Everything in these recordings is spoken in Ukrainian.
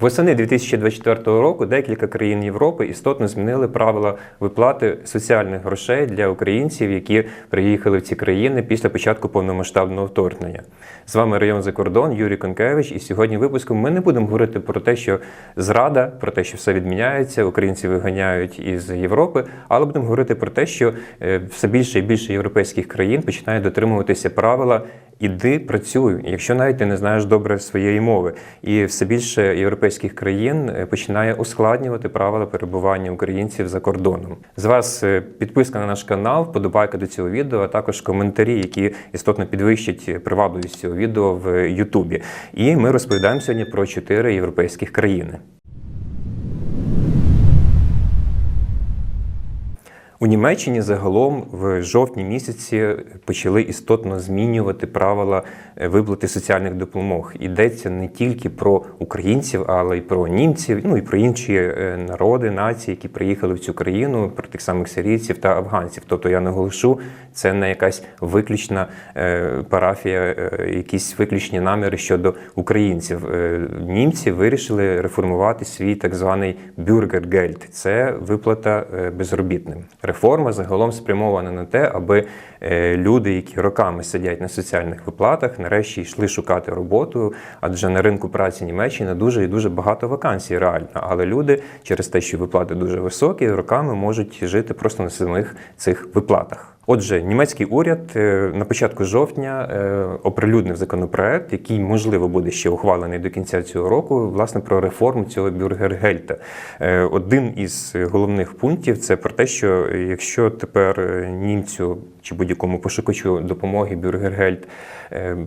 Восени 2024 року декілька країн Європи істотно змінили правила виплати соціальних грошей для українців, які приїхали в ці країни після початку повномасштабного вторгнення. З вами район за кордон Юрій Конкевич. І сьогодні випуском ми не будемо говорити про те, що зрада, про те, що все відміняється, українці виганяють із Європи, але будемо говорити про те, що е, все більше і більше європейських країн починають дотримуватися правила. Іди працюй, якщо навіть ти не знаєш добре своєї мови, і все більше європейських країн е, починає ускладнювати правила перебування українців за кордоном. З вас е, підписка на наш канал, вподобайка до цього відео, а також коментарі, які істотно підвищать привабливість цього відео в Ютубі. І ми розповідаємо сьогодні про чотири європейських країни. У Німеччині загалом в жовтні місяці почали істотно змінювати правила е, виплати соціальних допомог. Йдеться не тільки про українців, але й про німців, ну і про інші е, народи, нації, які приїхали в цю країну, про тих самих сирійців та афганців. Тобто я наголошу, це не якась виключна е, парафія, якісь виключні наміри щодо українців. Німці вирішили реформувати свій так званий бюргергельд. Це виплата безробітним. Реформа загалом спрямована на те, аби е, люди, які роками сидять на соціальних виплатах, нарешті йшли шукати роботу, адже на ринку праці Німеччини дуже і дуже багато вакансій реально. Але люди через те, що виплати дуже високі, роками можуть жити просто на самих цих виплатах. Отже, німецький уряд е, на початку жовтня е, оприлюднив законопроект, який можливо буде ще ухвалений до кінця цього року, власне про реформу цього бюргергельта. Е, один із головних пунктів це про те, що якщо тепер німцю чи будь-якому пошукачу допомоги бюргергельд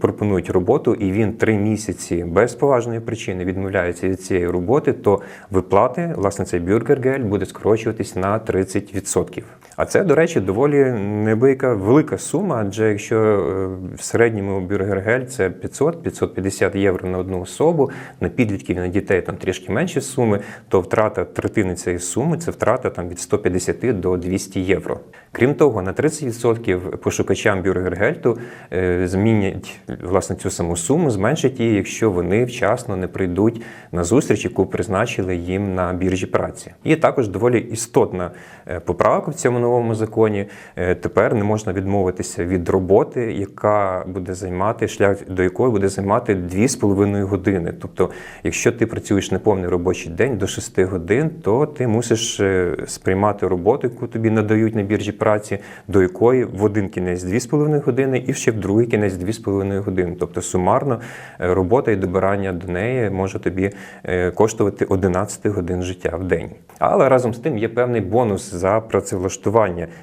пропонують роботу, і він три місяці без поважної причини відмовляється від цієї роботи, то виплати власне цей бюргергельд буде скорочуватись на 30%. А це, до речі, доволі небияка велика сума, адже якщо е, в середньому бюргергель це 500-550 євро на одну особу, на підлітків і на дітей там трішки менші суми, то втрата третини цієї суми це втрата там від 150 до 200 євро. Крім того, на 30% пошукачам бюргергельту е, змінять власне цю саму суму, зменшать її, якщо вони вчасно не прийдуть на зустріч, яку призначили їм на біржі праці. І також доволі істотна е, поправка в цьому новому законі. Тепер не можна відмовитися від роботи, яка буде займати шлях, до якої буде займати 2,5 години. Тобто, якщо ти працюєш неповний робочий день до 6 годин, то ти мусиш е, сприймати роботу, яку тобі надають на біржі праці, до якої в один кінець 2,5 години і ще в другий кінець 2,5 години. Тобто сумарно е, робота і добирання до неї може тобі е, коштувати 11 годин життя в день. Але разом з тим є певний бонус за працевлаштування.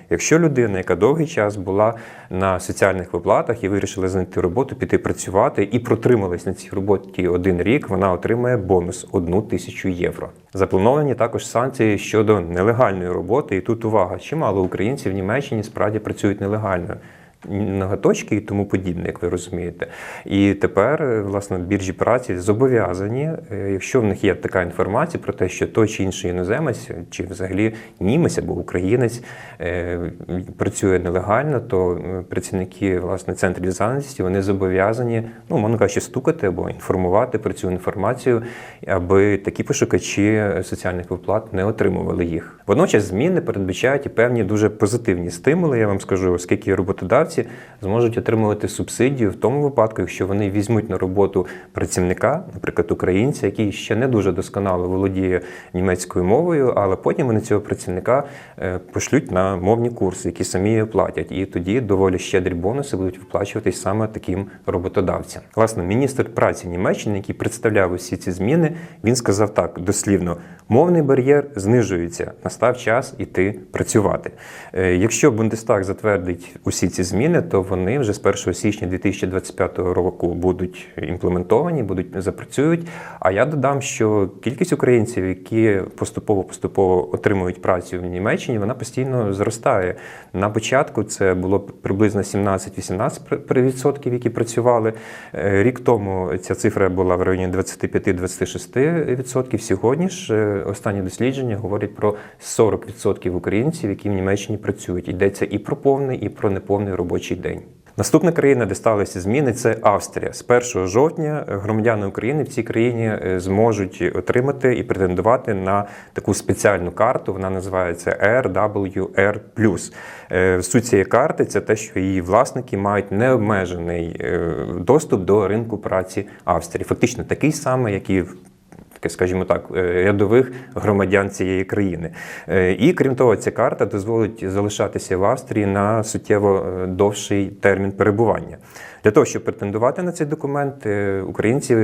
Якщо людина, яка довгий час була на соціальних виплатах і вирішила знайти роботу, піти працювати і протрималась на цій роботі один рік, вона отримає бонус одну тисячу євро. Заплановані також санкції щодо нелегальної роботи. І тут увага, чимало українців в Німеччині справді працюють нелегально ноготочки і тому подібне, як ви розумієте. І тепер, власне, біржі праці зобов'язані, е, якщо в них є така інформація про те, що той чи інший іноземець, чи взагалі німець або українець е, працює нелегально, то працівники власне центрів зайнятості вони зобов'язані, ну можна кажучи, стукати або інформувати про цю інформацію, аби такі пошукачі соціальних виплат не отримували їх. Водночас зміни передбачають і певні дуже позитивні стимули. Я вам скажу, оскільки роботодавці роботодавці зможуть отримувати субсидію в тому випадку, якщо вони візьмуть на роботу працівника, наприклад, українця, який ще не дуже досконало володіє німецькою мовою, але потім вони цього працівника е, пошлють на мовні курси, які самі оплатять. І тоді доволі щедрі бонуси будуть виплачуватись саме таким роботодавцям. Власне, міністр праці Німеччини, який представляв усі ці зміни, він сказав так дослівно: мовний бар'єр знижується, настав час іти працювати. Е, якщо Бундестаг затвердить усі ці зміни, зміни, то вони вже з 1 січня 2025 року будуть імплементовані, будуть запрацюють. А я додам, що кількість українців, які поступово-поступово отримують працю в Німеччині, вона постійно зростає. На початку це було приблизно 17-18%, які працювали. Е, рік тому ця цифра була в районі 25-26%. Сьогодні ж е, останні дослідження говорять про 40% українців, які в Німеччині працюють. Йдеться і про повний, і про неповний робочий робочий день. Наступна країна, де сталися зміни, це Австрія. З 1 жовтня громадяни України в цій країні е, зможуть отримати і претендувати на таку спеціальну карту. Вона називається RWR+. Е, Суть цієї карти це те, що її власники мають необмежений е, доступ до ринку праці Австрії. Фактично такий самий, як і в таке, скажімо так, е, рядових громадян цієї країни. Е, І крім того, ця карта дозволить залишатися в Австрії на суттєво е, довший термін перебування. Для того, щоб претендувати на цей документ, е, українці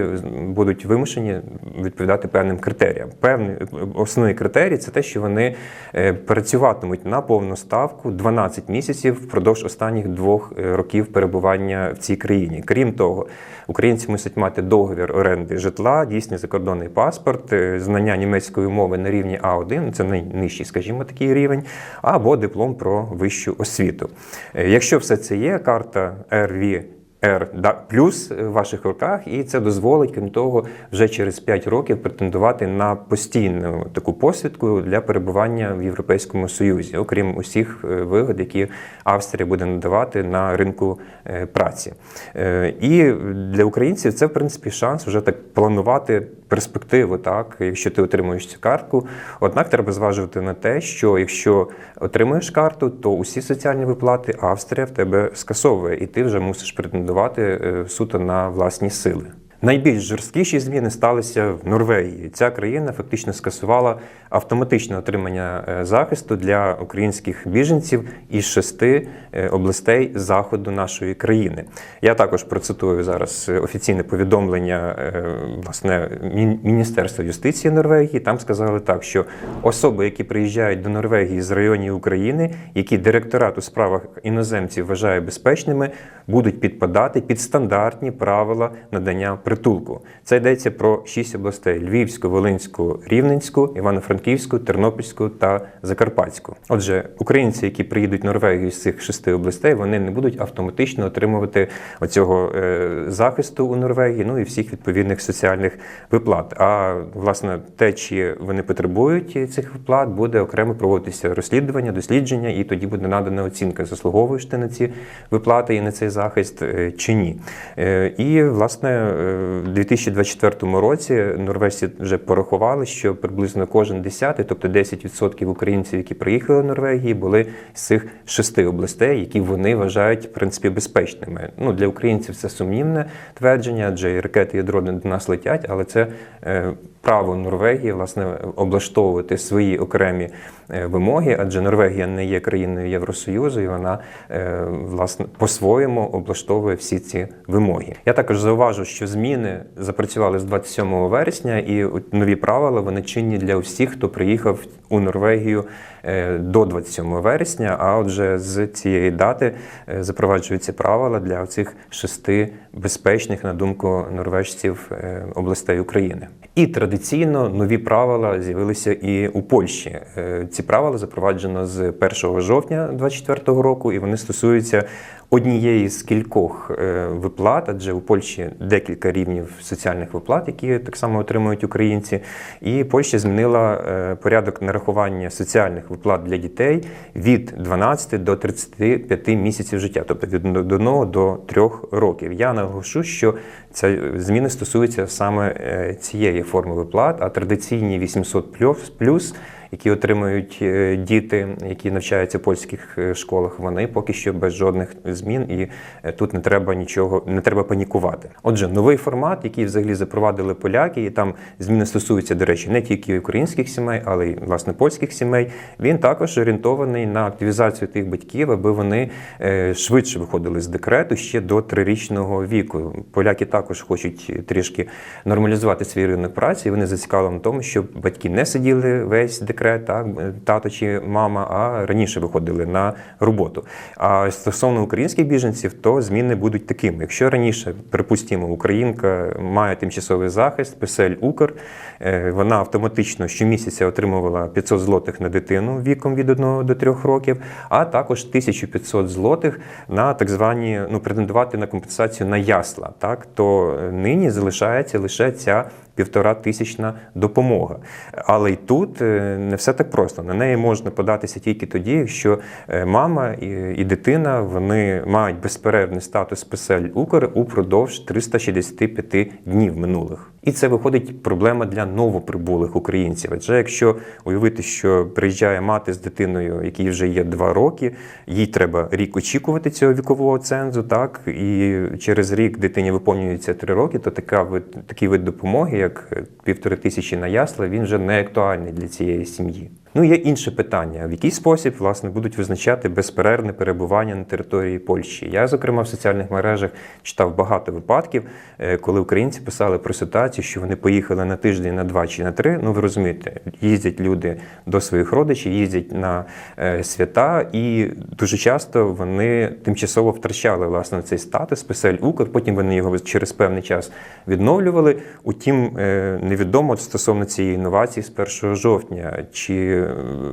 будуть вимушені відповідати певним критеріям. Певний основний критерій це те, що вони е, працюватимуть на повну ставку 12 місяців впродовж останніх двох е, років перебування в цій країні. Крім того, українці мусять мати договір оренди житла, дійсний закордонний паспорт, знання німецької мови на рівні А1, це найнижчий, скажімо, такий рівень, або диплом про вищу освіту. Якщо все це є, карта РВ R плюс в ваших руках, і це дозволить, крім того, вже через 5 років претендувати на постійну таку посвідку для перебування в Європейському Союзі, окрім усіх е, вигод, які Австрія буде надавати на ринку е, праці. Е, І для українців це в принципі шанс вже так планувати перспективу, так якщо ти отримуєш цю картку. Однак треба зважувати на те, що якщо отримуєш карту, то усі соціальні виплати Австрія в тебе скасовує, і ти вже мусиш претендувати е, суто на власні сили. Найбільш жорсткіші зміни сталися в Норвегії. Ця країна фактично скасувала автоматичне отримання е, захисту для українських біженців із шести е, областей заходу нашої країни. Я також процитую зараз е, офіційне повідомлення власне Міністерства юстиції Норвегії. Там сказали так, що особи, які приїжджають до Норвегії з районів України, які директорат у справах іноземців вважає безпечними, будуть підпадати під стандартні правила надання притулку. Це йдеться про шість областей: Львівську, Волинську, Рівненську, Івано-Франківську, Тернопільську та Закарпатську. Отже, українці, які приїдуть в Норвегію з цих шести областей, вони не будуть автоматично отримувати оцього е, захисту у Норвегії, ну і всіх відповідних соціальних виплат. А власне те, чи вони потребують цих виплат, буде окремо проводитися розслідування, дослідження, і тоді буде надана оцінка, заслуговуєш ти на ці виплати і на цей захист е, чи ні. Е, І власне в 2024 році норвежці вже порахували, що приблизно кожен десятий, тобто 10% українців, які приїхали в Норвегії, були з цих шести областей, які вони вважають в принципі безпечними. Ну для українців це сумнівне твердження, адже і ракети і дрони до нас летять, але це е, право Норвегії власне облаштовувати свої окремі вимоги, адже Норвегія не є країною Євросоюзу, і вона е, власне по-своєму облаштовує всі ці вимоги. Я також зауважу, що зміни запрацювали з 27 вересня, і нові правила вони чинні для всіх, хто приїхав у Норвегію е, до 27 вересня. А отже, з цієї дати е, запроваджуються правила для цих шести безпечних, на думку норвежців, е, областей України. І традиційно нові правила з'явилися і у Польщі. Е, Ці правила запроваджено з 1 жовтня 2024 року, і вони стосуються однієї з кількох е, виплат, адже у Польщі декілька рівнів соціальних виплат, які так само отримують українці. І Польща змінила е, порядок нарахування соціальних виплат для дітей від 12 до 35 місяців життя, тобто від 1 до 3 років. Я наголошу, що ця зміни стосуються саме е, цієї форми виплат, а традиційні 800 плюс які отримують е, діти, які навчаються в польських е, школах, вони поки що без жодних змін, і е, тут не треба нічого, не треба панікувати. Отже, новий формат, який взагалі запровадили поляки, і там зміни стосуються, до речі, не тільки українських сімей, але й власне польських сімей. Він також орієнтований на активізацію тих батьків, аби вони швидше виходили з декрету ще до трирічного віку. Поляки також хочуть трішки нормалізувати свій ринок праці. і Вони зацікавлені в тому, щоб батьки не сиділи весь декрет, так тато чи мама, а раніше виходили на роботу. А стосовно українських біженців, то зміни будуть такими. Якщо раніше, припустимо, українка має тимчасовий захист, песель Укр, е, вона автоматично щомісяця отримувала 500 злотих на дитину віком від 1 до 3 років, а також 1500 злотих на так звані ну претендувати на компенсацію на ясла. Так то нині залишається лише ця півтора тисячна допомога. Але й тут е, не все так просто. На неї можна податися тільки тоді, якщо е, мама і, дитина вони мають безперервний статус ПСЛ Укр упродовж 365 днів минулих. І це виходить проблема для новоприбулих українців. Адже якщо уявити, що приїжджає мати з дитиною, якій вже є два роки, їй треба рік очікувати цього вікового цензу, так і через рік дитині виповнюється три роки, то така вид, такий вид допомоги, як півтори тисячі на ясла, він вже не актуальний для цієї сім'ї. Ну, є інше питання: в який спосіб власне будуть визначати безперервне перебування на території Польщі. Я, зокрема, в соціальних мережах читав багато випадків, е, коли українці писали про ситуацію, що вони поїхали на тиждень, на два чи на три. Ну, ви розумієте, їздять люди до своїх родичів, їздять на е, свята, і дуже часто вони тимчасово втрачали власне цей статус ПСЛ Укр. Потім вони його через певний час відновлювали. Утім, е, невідомо стосовно цієї інновації з 1 жовтня, чи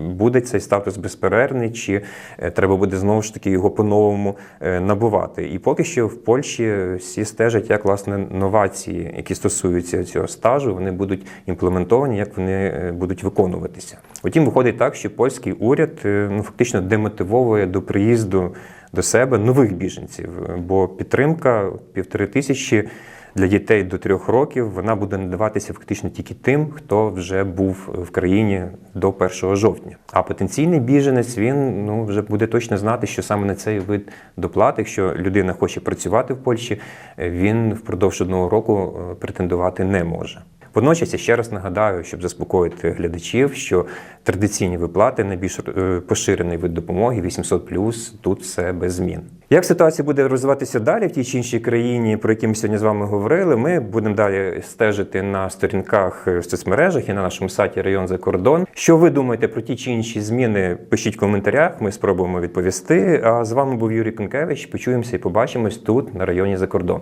буде цей статус безперервний, чи е, треба буде знову ж таки його по-новому е, набувати. І поки що в Польщі всі стежать, як власне новації, які стосуються цього стажу, вони будуть імплементовані, як вони е, будуть виконуватися. Утім, виходить так, що польський уряд ну фактично демотивовує до приїзду до себе нових біженців, бо підтримка півтори тисячі для дітей до трьох років вона буде надаватися фактично тільки тим, хто вже був в країні до 1 жовтня. А потенційний біженець він ну вже буде точно знати, що саме на цей вид доплати, якщо людина хоче працювати в Польщі, він впродовж одного року е, претендувати не може. Водночас я ще раз нагадаю, щоб заспокоїти глядачів, що традиційні виплати найбільш е, поширений вид допомоги 800+, тут все без змін. Як ситуація буде розвиватися далі в тій чи іншій країні, про які ми сьогодні з вами говорили, ми будемо далі стежити на сторінках в соцмережах і на нашому сайті Район за кордон. Що ви думаєте про ті чи інші зміни? Пишіть в коментарях, ми спробуємо відповісти. А з вами був Юрій Конкевич. Почуємося і побачимось тут, на районі за кордон.